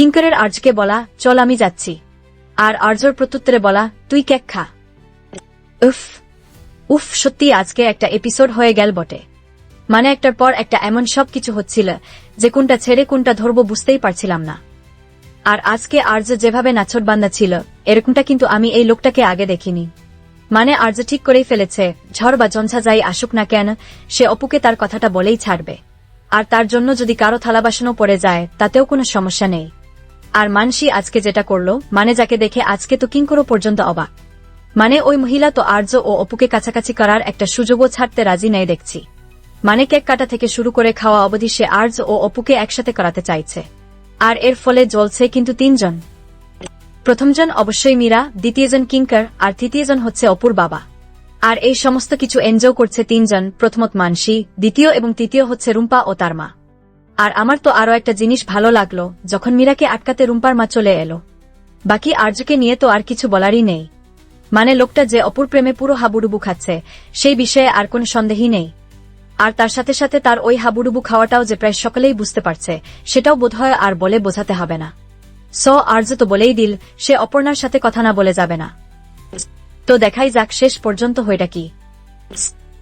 কিঙ্করের আর্যকে বলা, চল আমি যাচ্ছি। আর আর্যর প্রত্যুত্তরে বলা, তুই কেক খা। উফ উফ, সত্যি আজকে একটা এপিসোড হয়ে গেল বটে। মানে একটার পর একটা এমন সব কিছু হচ্ছিল যে কোনটা ছেড়ে কোনটা ধরবো বুঝতেই পারছিলাম না। আর আজকে আর্য যেভাবে নাচট বান্দা ছিল, এরকমটা কিন্তু আমি এই লোকটাকে আগে দেখিনি। মানে আর্য ঠিক করেই ফেলেছে, ঝড় বা জঞ্ঝা যাই আসুক না কেন, সে অপুকে তার কথাটা বলেই ছাড়বে। আর তার জন্য যদি কারও থালা বাসনও পড়ে যায়, তাতেও কোনো সমস্যা নেই। আর মানসি আজকে যেটা করল মানে যাকে দেখে আজকে তো কিঙ্করও পর্যন্ত অবাক। মানে ওই মহিলা তো আর্য ও অপুকে কাছাকাছি করার একটা সুযোগও ছাড়তে রাজি নেই দেখছি। মানে কেক কাটা থেকে শুরু করে খাওয়া অবধি সে আর্য ও অপুকে একসাথে করাতে চাইছে। আর এর ফলে জ্বলছে কিন্তু তিনজন। প্রথমজন অবশ্যই মীরা, দ্বিতীয়জন কিঙ্কার, আর তৃতীয়জন হচ্ছে অপুর বাবা। আর এই সমস্ত কিছু এনজয় করছে তিনজন, প্রথমত মানসী, দ্বিতীয় এবং তৃতীয় হচ্ছে রুম্পা ও তার মা। আর আমার তো আরও একটা জিনিস ভালো লাগল, যখন মীরাকে আটকাতে রুম্পার মা চলে এলো। বাকি আর্যকে নিয়ে তো আর কিছু বলারই নেই। মানে লোকটা যে অপুর প্রেমে পুরো হাবুডুবু খাচ্ছে, সেই বিষয়ে আর কোনো সন্দেহই নেই। আর তার সাথে সাথে তার ওই হাবুডুবু খাওয়াটাও যে প্রায় সকলেই বুঝতে পারছে, সেটাও বোধহয় আর বলে বোঝাতে হবে না। স আর্য তো বলেই দিল, সে অপর্ণার সাথে কথা না বলে যাবে না। তো দেখাই যাক শেষ পর্যন্ত হইটা কি।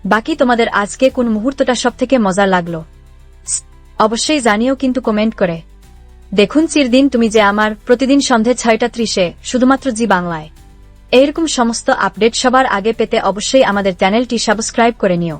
বাকি তোমাদের আজকে কোন মুহূর্তটা সব থেকে মজার লাগল। অবশ্যই জানিও কিন্তু কমেন্ট করে। দেখুন চিরদিন তুমি যে আমার প্রতিদিন সন্ধে ছয়টা ত্রিশে শুধুমাত্র জি বাংলায়। এইরকম সমস্ত আপডেট সবার আগে পেতে অবশ্যই আমাদের চ্যানেলটি সাবস্ক্রাইব করে নিও।